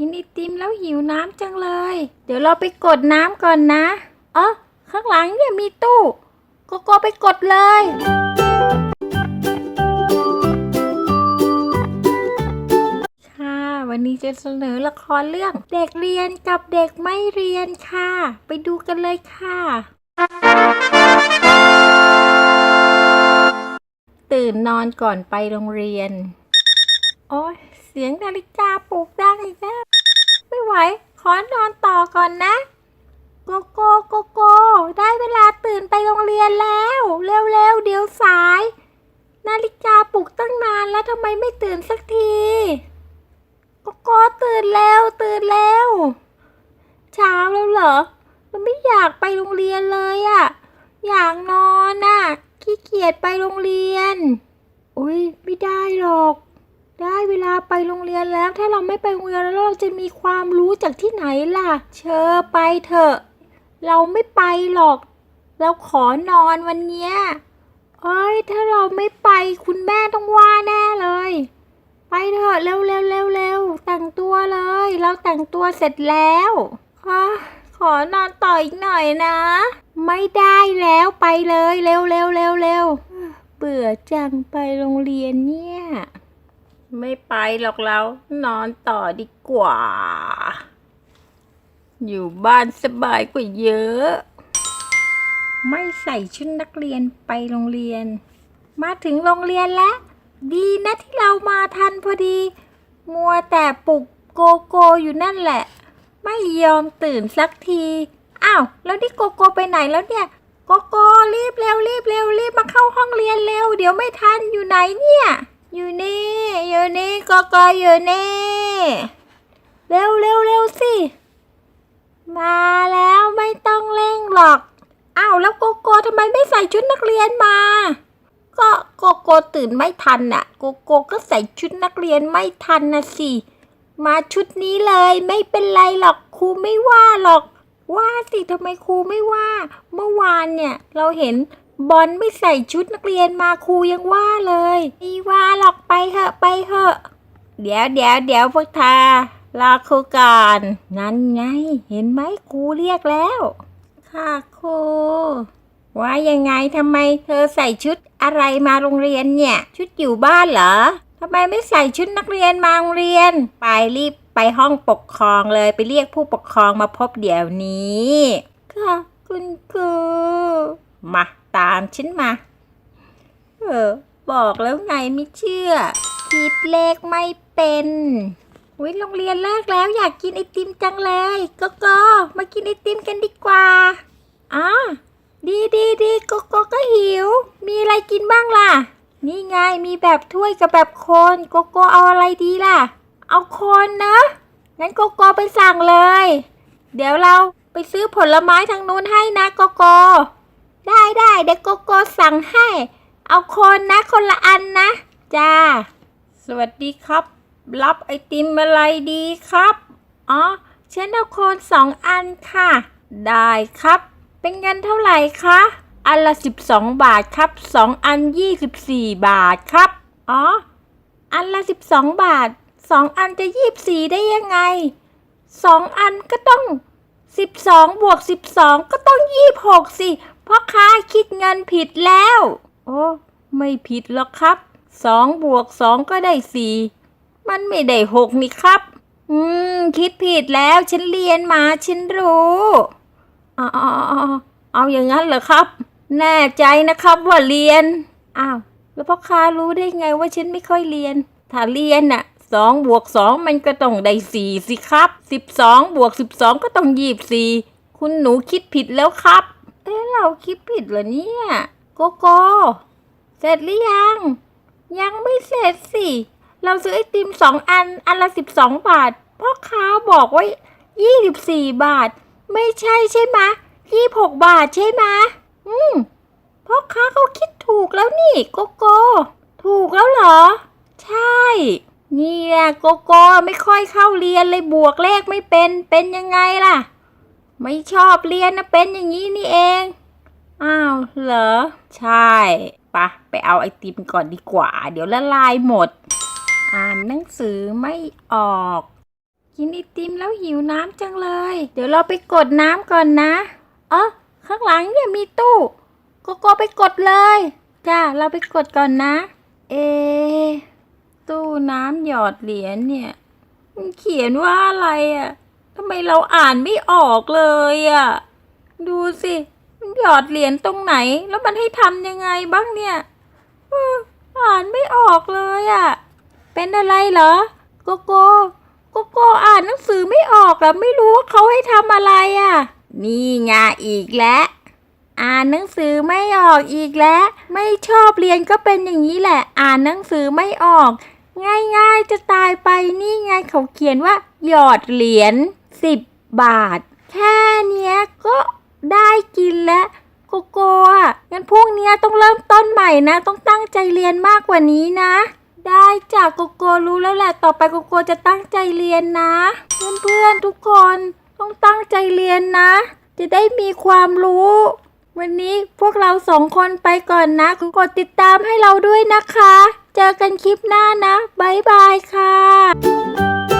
กินไอติมแล้วหิวน้ำจังเลย เดี๋ยวเราไปกดน้ำก่อนนะเออข้างหลังเนี่ยมีตู้โกโก้ไปกดเลยค่ะวันนี้จะเสนอละครเรื่อง เด็กเรียนกับเด็กไม่เรียนค่ะ ไปดูกันเลยค่ะ ตื่นนอนก่อนไปโรงเรียน โอ้ยเสียงนาฬิกาปลุกดังอีกแล้ว ไม่ไหว ขอนอนต่อก่อนนะโกโก้โกโก้ได้เวลาตื่นไปโรงเรียนแล้ว เร็วๆเดี๋ยวสาย นาฬิกาปลุกตั้งนานแล้วทำไมไม่ตื่นสักทีโกโก้ตื่นแล้วตื่นแล้วเช้าแล้วเหรอ มันไม่อยากไปโรงเรียนเลยอะอยากนอนอะขี้เกียจไปโรงเรียน อุ้ยไม่ได้หรอก ได้เวลาไปโรงเรียนแล้ว ถ้าเราไม่ไปโรงเรียนแล้วเราจะมีความรู้จากที่ไหนล่ะ เชอไปเถอะ เราไม่ไปหรอก เราขอนอนวันเนี้ยเอ้ย ถ้าเราไม่ไปคุณแม่ต้องว่าแน่เลย ไปเถอะเร็วเร็วเร็วเร็วแต่งตัวเลย เราแต่งตัวเสร็จแล้วอะขอนอนต่ออีกหน่อยนะ ไม่ได้แล้วไปเลย เร็วเร็วเร็วเร็วเบื่อจังไปโรงเรียนเนี่ย ไม่ไปหรอกเรานอนต่อดีกว่า อยู่บ้านสบายกว่าเยอะ ไม่ใส่ชุดนักเรียนไปโรงเรียน มาถึงโรงเรียนแล้ว ดีนะที่เรามาทันพอดี มัวแต่ปลุกโกโก้อยู่นั่นแหละ ไม่ยอมตื่นสักที อ้าวแล้วนี่โกโก้ไปไหนแล้วเนี่ย โกโก้รีบเร็วรีบเร็วรีบมาเข้าห้องเรียนเร็ว เดี๋ยวไม่ทันอยู่ไหนเนี่ย อยู่นี่ อยู่นี่โกโก้อยู่นี่ เร็วเร็วเร็วสิ มาแล้วไม่ต้องเร่งหรอก อ้าวแล้วโกโก้ทำไมไม่ใส่ชุดนักเรียนมา ก็โกโก้ตื่นไม่ทันน่ะ โกโก้ก็ใส่ชุดนักเรียนไม่ทันนะสิ มาชุดนี้เลยไม่เป็นไรหรอกครูไม่ว่าหรอก ว่าสิทำไมครูไม่ว่า เมื่อวานเนี่ยเราเห็น บอลไม่ใส่ชุดนักเรียนมาครูยังว่าเลยไม่ว่าหรอกไปเถอะไปเถอะ เดี๋ยวเดี๋ยวเดี๋ยวพวกทารอครูก่อนนั่นไง เห็นไหมครูเรียกแล้ว ค่ะครูว่ายังไงทำไมเธอใส่ชุดอะไรมาโรงเรียนเนี่ย ชุดอยู่บ้านเหรอทำไมไม่ใส่ชุดนักเรียนมาโรงเรียน ไปรีบไปห้องปกครองเลยไปเรียกผู้ปกครองมาพบเดี๋ยวนี้ ค่ะ คุณครูมา ตามฉันมา เออ บอกแล้วไงไม่เชื่อ คิดเลขไม่เป็นอุ้ยโรงเรียนเลิกแล้วอยากกินไอติมจังเลยก็ก็มากินไอติมกันดีกว่าอ๋อดีดีดีโกโก้ก็หิว มีอะไรกินบ้างล่ะ นี่ไงมีแบบถ้วยกับแบบโคนโกโก้เอาอะไรดีล่ะ เอาโคนนะ งั้นโกโก้ไปสั่งเลย เดี๋ยวเราไปซื้อผลไม้ทางนู้นให้นะโกโก้ ได้ได้เดี๋ยวโกโก้สั่งให้ เอาคนนะคนละอันนะ จ้า สวัสดีครับ รับไอติมอะไรดีครับ อ๋อฉันเอาโคนสองอันค่ะ ได้ครับ เป็นเงินเท่าไหร่คะ อันละ12บาทครับสองอัน24บาทครับ อ๋อ อันละ12บาทสองอันจะ24ได้ยังไงสองอันก็ต้อง12บวก12ก็ต้อง26สิเพราะค้าคิดเงินผิดแล้ว โอ้ไม่ผิดหรอกครับ2บวก2ก็ได้4มันไม่ได้หกนี่ครับ อืม คิดผิดแล้วฉันเรียนมาฉันรู้อ๋ออ๋ออ๋อเอาอย่างนั้นเหรอครับ แน่ใจนะครับว่าเรียน อ้าว แล้วพ่อค้ารู้ได้ไงว่าฉันไม่ค่อยเรียน ถ้าเรียนน่ะสองบวกสองมันก็ต้องได้สี่สิครับสิบสองบวกสิบสองก็ต้องยี่บสี่คุณหนูคิดผิดแล้วครับ เอ๊ะเราคิดผิดเหรอเนี่ยโกโก้เสร็จหรือยัง ยังไม่เสร็จสิ เราซื้อไอติมสองอัน อันละสิบสองบาทพ่อค้าบอกว่ายี่สิบสี่บาท ไม่ใช่ใช่ไหมยี่หกบาทใช่ไหมอืมพ่อค้าเขาคิดถูกแล้วนี่โกโก้ ถูกแล้วเหรอ ใช่นี่แหละโกโก้ไม่ค่อยเข้าเรียนเลยบวกเลขไม่เป็นเป็นยังไงล่ะ ไม่ชอบเรียนนะเป็นอย่างนี้นี่เอง อ้าว เหรอ ใช่ปะไปเอาไอติมก่อนดีกว่า เดี๋ยวละลายหมด อ่านหนังสือไม่ออก กินไอติมแล้วหิวน้ำจังเลย เดี๋ยวเราไปกดน้ำก่อนนะ เออข้างหลังเนี่ยมีตู้โกโก้ไปกดเลย จ้า เราไปกดก่อนนะ เอ ตู้น้ำหยอดเหรียญเนี่ย มันเขียนว่าอะไรอะ่ะ ทำไมเราอ่านไม่ออกเลยอะ่ะ ดูสิมันหยอดเหรียญตรงไหน แล้วมันให้ทำยังไงบ้างเนี่ยอ,อ่านไม่ออกเลยอะ่ะ เป็นอะไรเหรอโกโก้โกโก้อ่านหนังสือไม่ออกอะไม่รู้ว่าเขาให้ทำอะไรอะ่ะ นี่ไงอีกแล้วอ่านหนังสือไม่ออกอีกแล้ว ไม่ชอบเรียนก็เป็นอย่างนี้แหละ อ่านหนังสือไม่ออก ง่ายๆจะตายไปนี่ไงเขาเขียนว่า หยอดเหรียญ สิบบาท แค่เนี้ยก็ได้กินแล้วโกโก้อะงั้นพรุ่งเนี้ยต้องเริ่มต้นใหม่นะ ต้องตั้งใจเรียนมากกว่านี้นะ ได้จากโกโก้รู้แล้วแหละต่อไปโกโก้จะตั้งใจเรียนนะ เพื่อนๆทุกคนต้องตั้งใจเรียนนะ จะได้มีความรู้ วันนี้พวกเราสองคนไปก่อนนะกดติดตามให้เราด้วยนะคะ เจอกันคลิปหน้านะ บ๊ายบายค่ะ